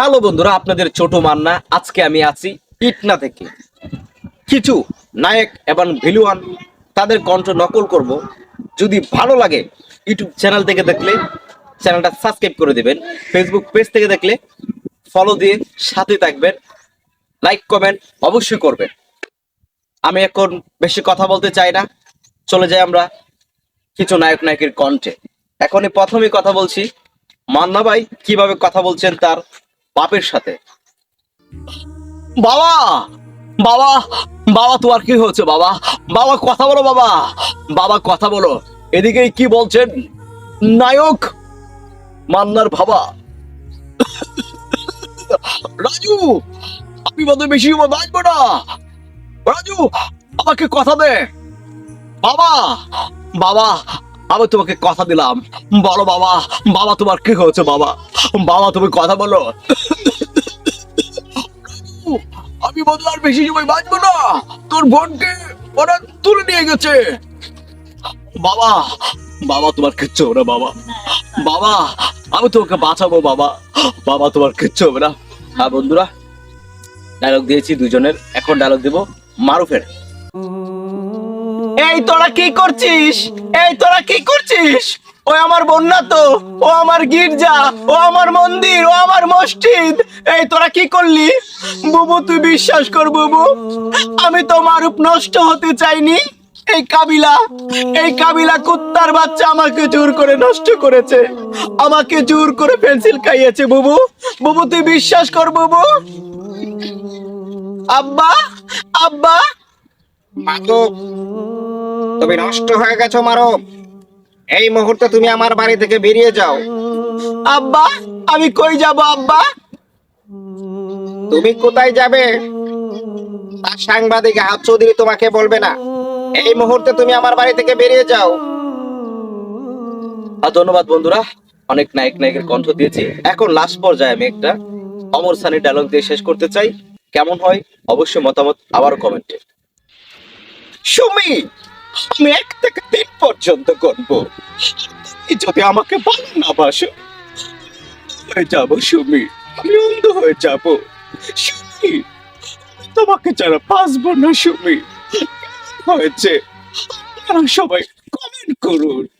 Hello বন্ধুরা, আপনাদের ছোট মান্না, আজকে আমি আছি ইটনা থেকে। কিছু নায়ক এবং ভিলুয়ান, তাদের কণ্ঠ নকল করব। যদি ভালো লাগে ইউটিউব চ্যানেল থেকে দেখলে, চ্যানেলটা সাবস্ক্রাইব করে দেবেন। ফেসবুক পেজ থেকে দেখলে ফলো দিয়ে সাথে থাকবেন। লাইক কমেন্ট অবশ্যই করবেন। আমি এখন বেশি কথা বলতে চাই না। চলে যাই আমরা কিছু নায়ক, নায়কের কণ্ঠে। এখনই প্রথমেই কথা বলছি। মান্না ভাই, কীভাবে কথা বলছেন তার বাপের সাথে। বাবা বাবা বাবা, তোমার কি হয়েছে বাবা? বাবা, কথা বলো বাবা। বাবা, কথা বলো। এদিকে কি বলছেন? নায়ক, মান্নার বাবা। রাজু আমি বোধ বেশি বাঁচবো না। রাজু, আমাকে কথা দে। বাবা বাবা আমি তোমাকে কথা দিলাম। বলো বাবা বাবা তোমার কি হয়েছে বাবা? বাবা, তুমি কথা বলো। আমি বোধ আর বেশি সময় বাঁচবো না। তোর বোনকে ওরা তুলে নিয়ে গেছে। বাবা বাবা তোমার কিচ্ছু হবে না, বাবা। বাবা, আমি তোমাকে বাঁচাবো, বাবা। বাবা তোমার কিচ্ছু হবে না। হ্যাঁ বন্ধুরা ডায়লগ দিয়েছি দুজনের। এখন ডায়লগ দেবো মারুফের। এই তোরা কি করছিস? এই তোরা কি করছিস? ও আমার বন্যা তো, ও আমার গির্জা, ও আমার মন্দির, ও আমার মসজিদ। এই তোরা কি করলি? বুবু, তুই বিশ্বাস কর বুবু, আমি তো মারুপ নষ্ট হতে চাইনি। এই কাবিলা এই কাবিলা কুত্তার বাচ্চা আমাকে জোর করে নষ্ট করেছে। আমাকে জোর করে পেন্সিল খাইয়েছে বুবু। বুবু, তুই বিশ্বাস কর বুবু। আব্বা আব্বা। মাধব তুমি নষ্ট হয়ে গেছো মারব এই মুহূর্তে তুমি আমার বাড়ি থেকে বেরিয়ে যাও। আব্বা আমি কই যাব আব্বা? তুমি কোথায় যাবে? তার সাংবাদিক হাত চৌধুরী তোমাকে বলবে না। এই মুহূর্তে তুমি আমার বাড়ি থেকে বেরিয়ে যাও। ধন্যবাদ বন্ধুরা। অনেক নায়ক নায়কের কণ্ঠ দিয়েছি। এখন লাস্ট পর্যায়ে আমি একটা অমর সানি ডায়লগ দিয়ে শেষ করতে চাই। কেমন হয়? অবশ্যই মতামত আবার কমেন্টে সুমি আমি এক থেকে তিন পর্যন্ত করব। যদি আমাকে ভালো না, বাসো। হয়ে যাব, সুমি। আমি অন্ধ হয়ে যাব। সুমি, তোমাকে যারা বাঁচবো না, সুমি, হয়েছে আপনারা সবাই কমেন্ট করুন।